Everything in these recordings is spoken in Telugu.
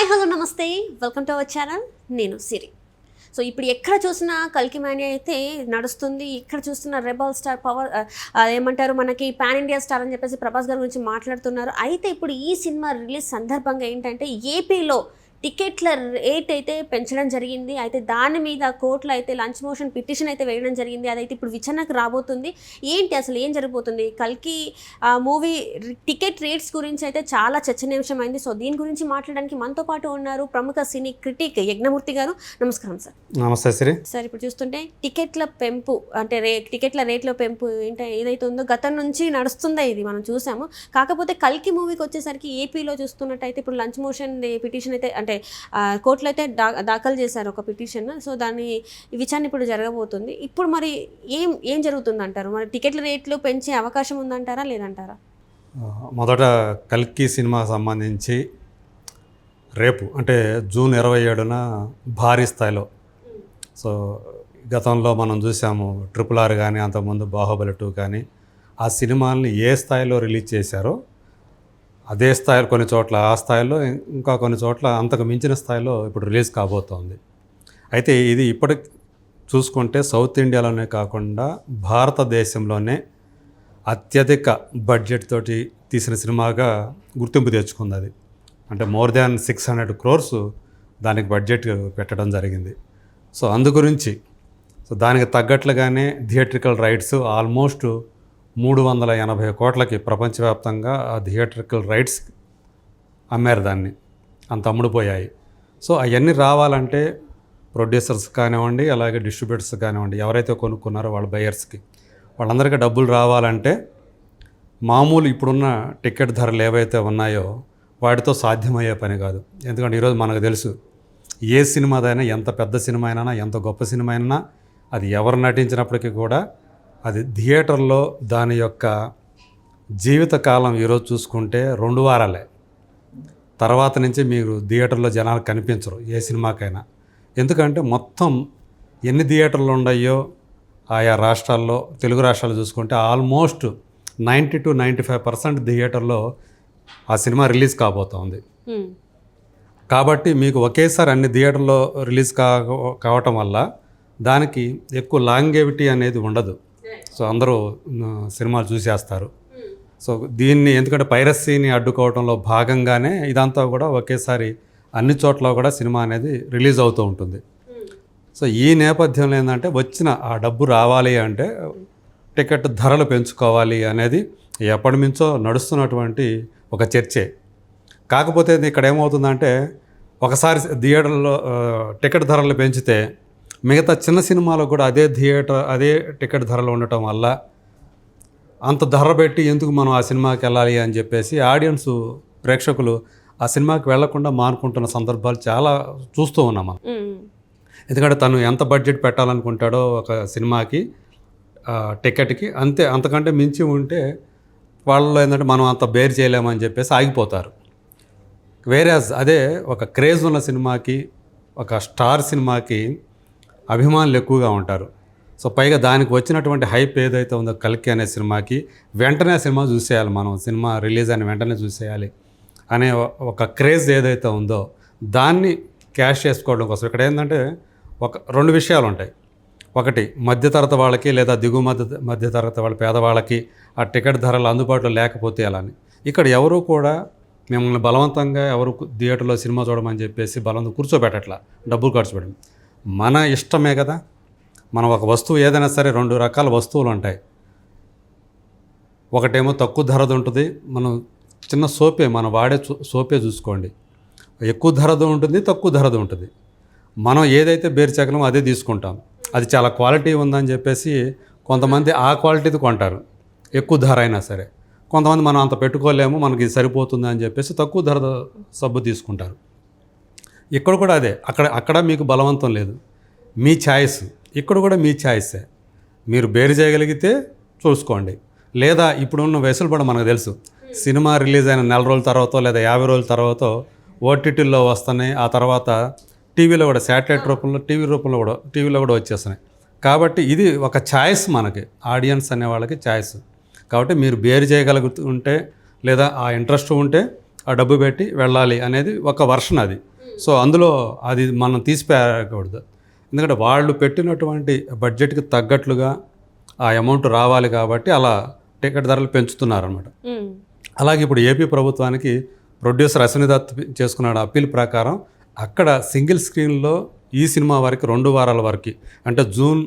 హాయ్ హలో నమస్తే. వెల్కమ్ టు అవర్ ఛానల్ నేను సిరి. సో ఇప్పుడు ఎక్కడ చూసినా కల్కి మాన్యా అయితే నడుస్తుంది. ఎక్కడ చూస్తున్న రెబల్ స్టార్ పవర్ ఏమంటారు మనకి పాన్ ఇండియా స్టార్ అని చెప్పేసి ప్రభాస్ గారి గురించి మాట్లాడుతున్నారు. అయితే ఇప్పుడు ఈ సినిమా రిలీజ్ సందర్భంగా ఏంటంటే ఏపీలో టికెట్ల రేట్ అయితే పెంచడం జరిగింది. అయితే దాని మీద కోర్టులో అయితే లంచ్ మోషన్ పిటిషన్ అయితే వేయడం జరిగింది. అదైతే ఇప్పుడు విచారణకు రాబోతుంది. ఏంటి అసలు ఏం జరగబోతుంది? కల్కి మూవీ టికెట్ రేట్స్ గురించి అయితే చాలా చర్చనీయాంశమైంది. సో దీని గురించి మాట్లాడడానికి మనతో పాటు ఉన్నారు ప్రముఖ సినీ క్రిటిక్ యజ్ఞమూర్తి గారు. నమస్కారం సార్. నమస్తే శ్రీ సార్ ఇప్పుడు చూస్తుంటే టికెట్ల పెంపు అంటే రే టికెట్ల రేట్ల పెంపు ఏంటో ఏదైతే ఉందో గతం నుంచి నడుస్తుందా ఇది మనం చూసాము. కాకపోతే కల్కి మూవీకి వచ్చేసరికి ఏపీలో చూస్తున్నట్టయితే ఇప్పుడు లంచ్ మోషన్ పిటిషన్ అయితే అంటే అంటే కోర్టులో అయితే దా దాఖలు చేశారు ఒక పిటిషన్. సో దాని విచారణ ఇప్పుడు జరగబోతుంది. ఇప్పుడు మరి ఏం ఏం జరుగుతుంది అంటారు మరి టికెట్ల రేట్లు పెంచే అవకాశం ఉందంటారా లేదంటారా? మొదట కల్కి సినిమా సంబంధించి రేపు అంటే జూన్ ఇరవై ఏడున భారీ స్థాయిలో. సో గతంలో మనం చూసాము ట్రిపుల్ ఆర్ కానీ అంతకుముందు బాహుబలి టూ కానీ ఆ సినిమాల్ని ఏ స్థాయిలో రిలీజ్ చేశారో అదే స్థాయిలో కొన్ని చోట్ల ఆ స్థాయిలో ఇంకా కొన్ని చోట్ల అంతకు మించిన స్థాయిలో ఇప్పుడు రిలీజ్ కాబోతోంది. అయితే ఇది ఇప్పటి చూసుకుంటే సౌత్ ఇండియాలోనే కాకుండా భారతదేశంలోనే అత్యధిక బడ్జెట్ తోటి తీసిన సినిమాగా గుర్తింపు తెచ్చుకుంది అది. అంటే more than six hundred crores దానికి బడ్జెట్ పెట్టడం జరిగింది. సో అందు గురించి సో దానికి తగ్గట్లుగానే థియేట్రికల్ రైట్స్ ఆల్మోస్ట్ మూడు వందల ఎనభై కోట్లకి ప్రపంచవ్యాప్తంగా ఆ థియేటర్కల్ రైట్స్ అమ్మారు దాన్ని. అంత అమ్ముడుపోయాయి. సో అవన్నీ రావాలంటే ప్రొడ్యూసర్స్ కానివ్వండి అలాగే డిస్ట్రిబ్యూటర్స్ కానివ్వండి ఎవరైతే కొనుక్కున్నారో వాళ్ళ బయర్స్కి వాళ్ళందరికీ డబ్బులు రావాలంటే మామూలు ఇప్పుడున్న టికెట్ ధరలు ఏవైతే ఉన్నాయో వాటితో సాధ్యమయ్యే పని కాదు. ఎందుకంటే ఈరోజు మనకు తెలుసు ఏ సినిమాదైనా ఎంత పెద్ద సినిమా అయినా ఎంత గొప్ప సినిమా అయినా అది ఎవరు నటించినప్పటికీ కూడా అది థియేటర్లో దాని యొక్క జీవితకాలం ఈరోజు చూసుకుంటే రెండు వారాలే. తర్వాత నుంచి మీరు థియేటర్లో జనాలు కనిపించరు ఏ సినిమాకైనా. ఎందుకంటే మొత్తం ఎన్ని థియేటర్లు ఉన్నాయో ఆయా రాష్ట్రాల్లో తెలుగు రాష్ట్రాలు చూసుకుంటే almost ninety two ninety five percent థియేటర్లో ఆ సినిమా రిలీజ్ కాబోతోంది. కాబట్టి మీకు ఒకేసారి అన్ని థియేటర్లో రిలీజ్ కా కావటం వల్ల దానికి ఎక్కువ లాంగేవిటీ అనేది ఉండదు. సో అందరూ సినిమాలు చూసేస్తారు. సో దీన్ని ఎందుకంటే పైరసీని అడ్డుకోవడంలో భాగంగానే ఇదంతా కూడా ఒకేసారి అన్ని చోట్ల కూడా సినిమా అనేది రిలీజ్ అవుతూ ఉంటుంది. సో ఈ నేపథ్యంలో ఏంటంటే వచ్చిన ఆ డబ్బు రావాలి అంటే టికెట్ ధరలు పెంచుకోవాలి అనేది ఎప్పటి నుంచో నడుస్తున్నటువంటి ఒక చర్చే. కాకపోతే ఇది ఇక్కడ ఏమవుతుందంటే ఒకసారి థియేటర్లో టికెట్ ధరలు పెంచితే మిగతా చిన్న సినిమాలకు కూడా అదే థియేటర్ అదే టికెట్ ధరలు ఉండటం వల్ల అంత ధర పెట్టి ఎందుకు మనం ఆ సినిమాకి వెళ్ళాలి అని చెప్పేసి ఆడియన్స్ ప్రేక్షకులు ఆ సినిమాకి వెళ్ళకుండా మానుకుంటున్న సందర్భాలు చాలా చూస్తూ ఉన్నాం మనం. ఎందుకంటే తను ఎంత బడ్జెట్ పెట్టాలనుకుంటాడో ఒక సినిమాకి టికెట్కి అంతే అంతకంటే మించి ఉంటే వాళ్ళలో ఏంటంటే మనం అంత బేర్ చేయలేమని చెప్పేసి ఆగిపోతారు వేరే అదే ఒక క్రేజ్ ఉన్న సినిమాకి ఒక స్టార్ సినిమాకి అభిమానులు ఎక్కువగా ఉంటారు. సో పైగా దానికి వచ్చినటువంటి హైప్ ఏదైతే ఉందో కల్కి అనే సినిమాకి వెంటనే సినిమా చూసేయాలి మనం. సినిమా రిలీజ్ అయిన వెంటనే చూసేయాలి అనే ఒక క్రేజ్ ఏదైతే ఉందో దాన్ని క్యాష్ చేసుకోవడం కోసం. ఇక్కడ ఏంటంటే ఒక రెండు విషయాలు ఉంటాయి. ఒకటి మధ్యతరగతి వాళ్ళకి లేదా దిగువ మధ్య మధ్యతరగతి వాళ్ళ పేదవాళ్ళకి ఆ టికెట్ ధరలు అందుబాటులో లేకపోతే అలా అని ఇక్కడ ఎవరూ కూడా మిమ్మల్ని బలవంతంగా ఎవరు థియేటర్లో సినిమా చూడమని చెప్పేసి బలవంతం కూర్చోబెట్టట్లా. డబ్బులు ఖర్చు పెట్టడం. మన ఇష్టమే కదా. మనం ఒక వస్తువు ఏదైనా సరే రెండు రకాల వస్తువులు ఉంటాయి. ఒకటేమో తక్కువ ధరది ఉంటుంది. మనం చిన్న సోపే మనం వాడే చూ- సోపే చూసుకోండి. ఎక్కువ ధరది ఉంటుంది తక్కువ ధరది ఉంటుంది. మనం ఏదైతే బేరు చెక్కలమో అదే తీసుకుంటాం. అది చాలా క్వాలిటీ ఉందని చెప్పేసి కొంతమంది ఆ క్వాలిటీది కొంటారు. ఎక్కువ ధర అయినా సరే. కొంతమంది మనం అంత పెట్టుకోలేము మనకి సరిపోతుంది అని చెప్పేసి తక్కువ ధర సబ్బు తీసుకుంటారు. ఇక్కడ కూడా అదే. అక్కడ అక్కడ మీకు బలవంతం లేదు. మీ ఛాయిస్. ఇక్కడ కూడా మీ ఛాయిసే. మీరు బేరు చేయగలిగితే చూసుకోండి. లేదా ఇప్పుడున్న వెసులుబడి మనకు తెలుసు. సినిమా రిలీజ్ అయిన నెల రోజుల తర్వాత లేదా యాభై రోజుల తర్వాత ఓటీటీల్లో వస్తున్నాయి. ఆ తర్వాత టీవీలో కూడా శాటిలైట్ రూపంలో టీవీ రూపంలో కూడా టీవీలో కూడా వచ్చేస్తున్నాయి. కాబట్టి ఇది ఒక ఛాయిస్ మనకి. ఆడియన్స్ అనే వాళ్ళకి ఛాయిస్. కాబట్టి మీరు బేరు చేయగలుగుతుంటే లేదా ఆ ఇంట్రెస్ట్ ఉంటే ఆ డబ్బు పెట్టి వెళ్ళాలి అనేది ఒక వర్షన్ అది. సో అందులో అది మనం తీసిపోయకూడదు ఎందుకంటే వాళ్ళు పెట్టినటువంటి బడ్జెట్కి తగ్గట్లుగా ఆ అమౌంట్ రావాలి కాబట్టి అలా టికెట్ ధరలు పెంచుతున్నారన్నమాట మ్మ్. అలాగే ఇప్పుడు ఏపీ ప్రభుత్వానికి ప్రొడ్యూసర్ అశ్విని దత్ చేసుకున్నాడు అప్పీల్ ప్రకారం అక్కడ సింగిల్ స్క్రీన్లో ఈ సినిమా వరకు రెండు వారాల వరకు అంటే జూన్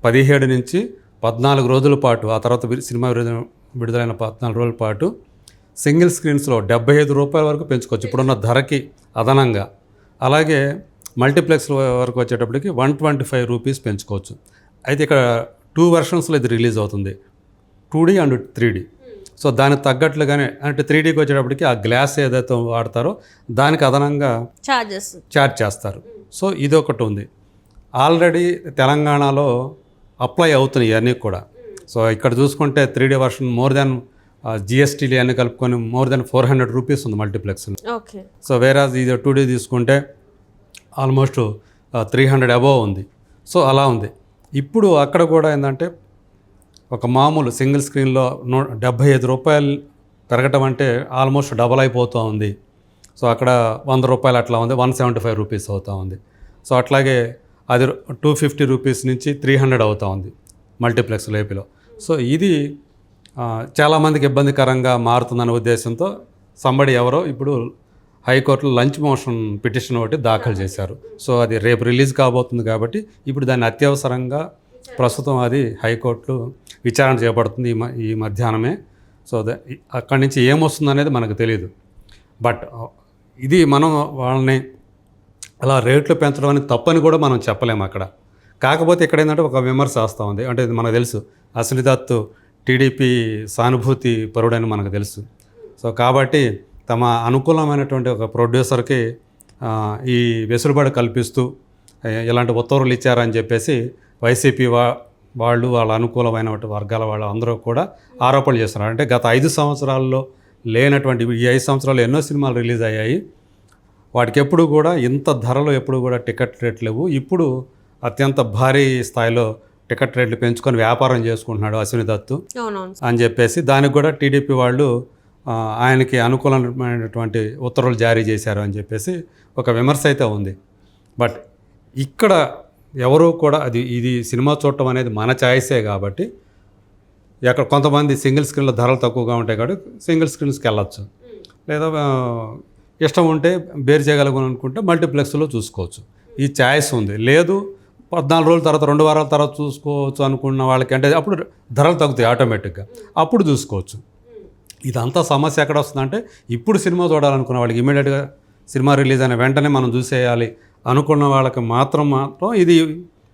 పదిహేడు నుంచి పద్నాలుగు రోజుల పాటు ఆ తర్వాత సినిమా విడుదల విడుదలైన పద్నాలుగు రోజుల పాటు సింగిల్ స్క్రీన్స్లో డెబ్బై ఐదు రూపాయల వరకు పెంచుకోవచ్చు. ఇప్పుడున్న ధరకి అదనంగా. అలాగే మల్టీప్లెక్స్ వరకు వచ్చేటప్పటికి వన్ ట్వంటీ ఫైవ్ రూపీస్ పెంచుకోవచ్చు. అయితే ఇక్కడ టూ వెర్షన్స్లో ఇది రిలీజ్ అవుతుంది. Two D and three D. So దానికి తగ్గట్లుగానే అంటే త్రీ డీకి వచ్చేటప్పటికి ఆ గ్లాస్ ఏదైతే వాడతారో దానికి అదనంగా చార్జెస్ ఛార్జ్ చేస్తారు. సో ఇది ఒకటి ఉంది. ఆల్రెడీ తెలంగాణలో అప్లై అవుతున్నాయి ఇవన్నీ కూడా. సో ఇక్కడ చూసుకుంటే three D version more than జిఎస్టీలు అన్నీ కలుపుకొని more than four hundred rupees ఉంది మల్టీప్లెక్స్ ఓకే సో వేరే ఇది టూ డీ తీసుకుంటే ఆల్మోస్ట్ త్రీ హండ్రెడ్ అబోవ్ ఉంది. సో అలా ఉంది. ఇప్పుడు అక్కడ కూడా ఏంటంటే ఒక మామూలు సింగిల్ స్క్రీన్లో నూ డెబ్భై ఐదు రూపాయలు పెరగటం అంటే ఆల్మోస్ట్ డబల్ అయిపోతూ ఉంది. సో అక్కడ వంద రూపాయలు అట్లా ఉంది వన్ సెవెంటీ ఫైవ్ రూపీస్ అవుతూ ఉంది. సో అట్లాగే అది టూ ఫిఫ్టీ రూపీస్ నుంచి త్రీ హండ్రెడ్ అవుతూ ఉంది మల్టీప్లెక్స్ ఏపీలో సో ఇది చాలామందికి ఇబ్బందికరంగా మారుతుందనే ఉద్దేశంతో సంబడి ఎవరో ఇప్పుడు హైకోర్టులో లంచ్ మోషన్ పిటిషన్ ఒకటి దాఖలు చేశారు. సో అది రేపు రిలీజ్ కాబోతుంది కాబట్టి ఇప్పుడు దాన్ని అత్యవసరంగా ప్రస్తుతం అది హైకోర్టులో విచారణ చేపడుతుంది ఈ మ ఈ మధ్యాహ్నమే. సో ద- అక్కడి నుంచి ఏమొస్తుంది అనేది మనకు తెలియదు బట్ ఇది మనం వాళ్ళని అలా రేట్లు పెంచడం అనేది తప్పని కూడా మనం చెప్పలేము అక్కడ. కాకపోతే ఇక్కడ ఏంటంటే ఒక విమర్శ వస్తూ ఉంది. అంటే ఇది మనకు తెలుసు. అసలు దత్తు టీడీపీ సానుభూతి పరుడని మనకు తెలుసు. సో కాబట్టి తమ అనుకూలమైనటువంటి ఒక ప్రొడ్యూసర్కి ఈ వెసులుబాటు కల్పిస్తూ ఇలాంటి ఉత్తర్వులు ఇచ్చారని చెప్పేసి వైసీపీ వా వాళ్ళు వాళ్ళ అనుకూలమైన వర్గాల వాళ్ళు అందరూ కూడా ఆరోపణలు చేస్తున్నారు. అంటే గత ఐదు సంవత్సరాల్లో లేనటువంటి ఈ ఐదు సంవత్సరాలు ఎన్నో సినిమాలు రిలీజ్ అయ్యాయి. వాటికి ఎప్పుడు కూడా ఇంత ధరలు ఎప్పుడు కూడా టికెట్ రేట్లు లేవు. ఇప్పుడు అత్యంత భారీ స్థాయిలో టికెట్ రేట్లు పెంచుకొని వ్యాపారం చేసుకుంటున్నాడు అశ్విని దత్తు అని చెప్పేసి దానికి కూడా టీడీపీ వాళ్ళు ఆయనకి అనుకూలమైనటువంటి ఉత్తర్వులు జారీ చేశారు అని చెప్పేసి ఒక విమర్శ అయితే ఉంది. బట్ ఇక్కడ ఎవరు కూడా అది ఇది సినిమా చూడటం అనేది మన ఛాయిసే కాబట్టి ఎక్కడ కొంతమంది సింగిల్ స్క్రీన్లో ధరలు తక్కువగా ఉంటాయి కాబట్టి సింగిల్ స్క్రీన్స్కి వెళ్ళచ్చు. లేదా ఇష్టం ఉంటే బేర్ చేయగలను అనుకుంటే మల్టీప్లెక్స్లో చూసుకోవచ్చు. ఈ ఛాయిస్ ఉంది. లేదు పద్నాలుగు రోజుల తర్వాత రెండు వారాల తర్వాత చూసుకోవచ్చు అనుకున్న వాళ్ళకి అంటే అప్పుడు ధరలు తగ్గుతాయి ఆటోమేటిక్గా. అప్పుడు చూసుకోవచ్చు. ఇదంతా సమస్య ఎక్కడ వస్తుందంటే ఇప్పుడు సినిమా చూడాలనుకున్న వాళ్ళకి ఇమీడియట్గా సినిమా రిలీజ్ అయిన వెంటనే మనం చూసేయాలి అనుకున్న వాళ్ళకి మాత్రం మాత్రం ఇది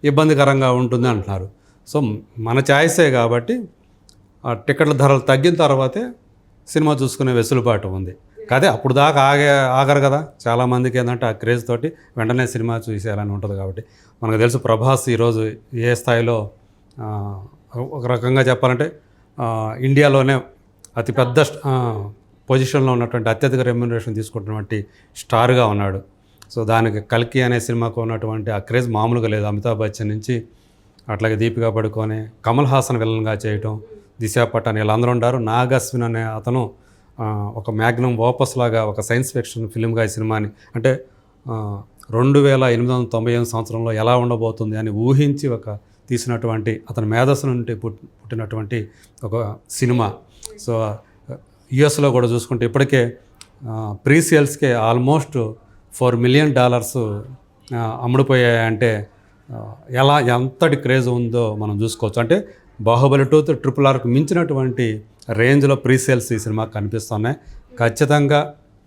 ఇబ్బందికరంగా ఉంటుంది అంటున్నారు. సో మన ఛాయిసే కాబట్టి ఆ టికెట్ల ధరలు తగ్గిన తర్వాతే సినిమా చూసుకునే వెసులుబాటు ఉంది. అదే అప్పుడు దాకా ఆగే ఆగరు కదా. చాలామందికి ఏంటంటే ఆ క్రేజ్ తోటి వెంటనే సినిమా చూసేయాలని ఉంటుంది కాబట్టి. మనకు తెలుసు ప్రభాస్ ఈరోజు ఏ స్థాయిలో ఒక రకంగా చెప్పాలంటే ఇండియాలోనే అతిపెద్ద పొజిషన్లో ఉన్నటువంటి అత్యధిక రెమ్యునరేషన్ తీసుకుంటున్నటువంటి స్టార్గా ఉన్నాడు. సో దానికి కల్కి అనే సినిమాకు ఉన్నటువంటి ఆ క్రేజ్ మామూలుగా లేదు. అమితాబ్ బచ్చన్ నుంచి అట్లాగే దీపికా పడుకొని కమల్ హాసన్ విలన్గా చేయటం దిశా పటాన్ వీళ్ళందరూ ఉన్నారు నాగస్విన్ అనే అతను ఒక మ్యాగ్నమ్ వాపస్ లాగా ఒక సైన్స్ ఫిక్షన్ ఫిల్మ్గా ఈ సినిమాని అంటే రెండు వేల ఎనిమిది వందల తొంభై ఎనిమిది సంవత్సరంలో ఎలా ఉండబోతుంది అని ఊహించి ఒక తీసినటువంటి అతని మేధస్సు నుండి పుట్టినటువంటి ఒక సినిమా. సో యుఎస్లో కూడా చూసుకుంటే ఇప్పటికే ప్రీసేల్స్కే ఆల్మోస్ట్ ఫోర్ మిలియన్ డాలర్స్ అమ్ముడుపోయాయంటే ఎలా ఎంతటి క్రేజ్ ఉందో మనం చూసుకోవచ్చు. అంటే బాహుబలి టూత్ ట్రిపుల్ ఆర్కు మించినటువంటి రేంజ్లో ప్రీసేల్స్ ఈ సినిమా కనిపిస్తున్నాయి. ఖచ్చితంగా